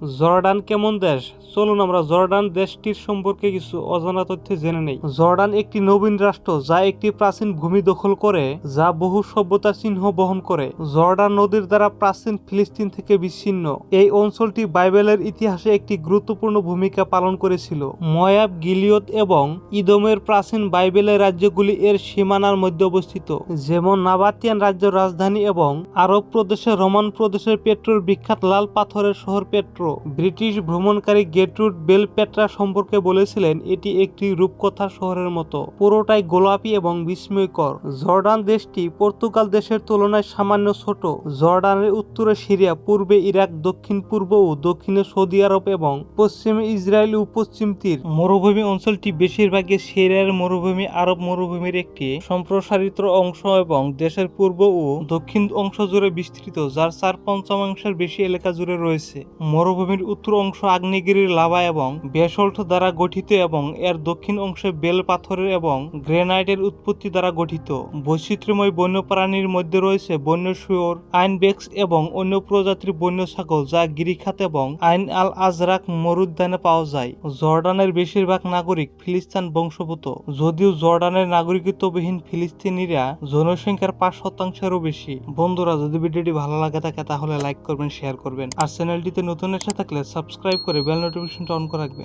Jordan কেমন দেশ? চলুন আমরা জর্ডান দেশটির সম্পর্কে কিছু অজানা তথ্য জেনে নেই। জর্ডান একটি নবীন রাষ্ট্র যা একটি প্রাচীন ভূমি দখল করে, যা বহু সভ্যতার চিহ্ন বহন করে। জর্ডান নদীর দ্বারা প্রাচীন ফিলিস্তিন থেকে বিচ্ছিন্ন। এই অঞ্চলটি বাইবেলের ইতিহাসে একটি গুরুত্বপূর্ণ ভূমিকা পালন করেছিল। ময়াব, গিলিয়ত এবং ইদমের প্রাচীন বাইবেলের রাজ্যগুলি এর সীমানার মধ্যে অবস্থিত, যেমন নাবাতিয়ান রাজ্য রাজধানী এবং আরব প্রদেশের রোমান প্রদেশের পেট্রোর বিখ্যাত লাল পাথরের শহর পেট্রো। ব্রিটিশ ভ্রমণকারী গেটরুড বেল পেট্রা সম্পর্কে বলেছিলেন, এটি একটি রূপকথা শহরের মতো, পুরোটাই গোলাপি এবং বিস্ময়কর। জর্ডান দেশটি পর্তুগাল দেশের তুলনায় সামান্য ছোট। জর্ডানের উত্তরে সিরিয়া, পূর্বে ইরাক, দক্ষিণ পূর্ব ও দক্ষিণে সৌদি আরব এবং পশ্চিমে ইসরায়েল ও পশ্চিম তীর। মরুভূমি অঞ্চলটি বেশিরভাগই সিরিয়ার মরুভূমি, আরব মরুভূমির একটি সম্প্রসারিত অংশ এবং দেশের পূর্ব ও দক্ষিণ অংশ জুড়ে বিস্তৃত, যার চার পঞ্চমাংশের বেশি এলাকা জুড়ে রয়েছে। মরুভূমির উত্তর অংশ আগ্নেয়গিরির লাভা এবং বেসল্ট দ্বারা গঠিত এবং এর দক্ষিণ অংশে বেল পাথরের এবং গ্রেনাইটের উৎপত্তি দ্বারা গঠিত। বৈচিত্র্যময় বন্যপ্রাণীর মধ্যে রয়েছে বন্য শুয়োর আইনবেক্স এবং অন্য প্রজাতির বন্য ছাগল যা গিরিখাত এবং আইন আল আজরাক মরুদ্যানে পাওয়া যায়। জর্ডানের বেশিরভাগ নাগরিক ফিলিস্তান বংশভূত যদিও জর্ডানের নাগরিকত্ববিহীন ফিলিস্তিনিরা জনসংখ্যার পাঁচ শতাংশেরও বেশি। বন্ধুরা, যদি ভিডিওটি ভালো লাগে থাকে, তাহলে লাইক করবেন শেয়ার করবেন। আর চ্যানেলটিতে নতুন এসে থাকলে সাবস্ক্রাইব করে বেল নোটিফিকেশনটা অন করে রাখবেন।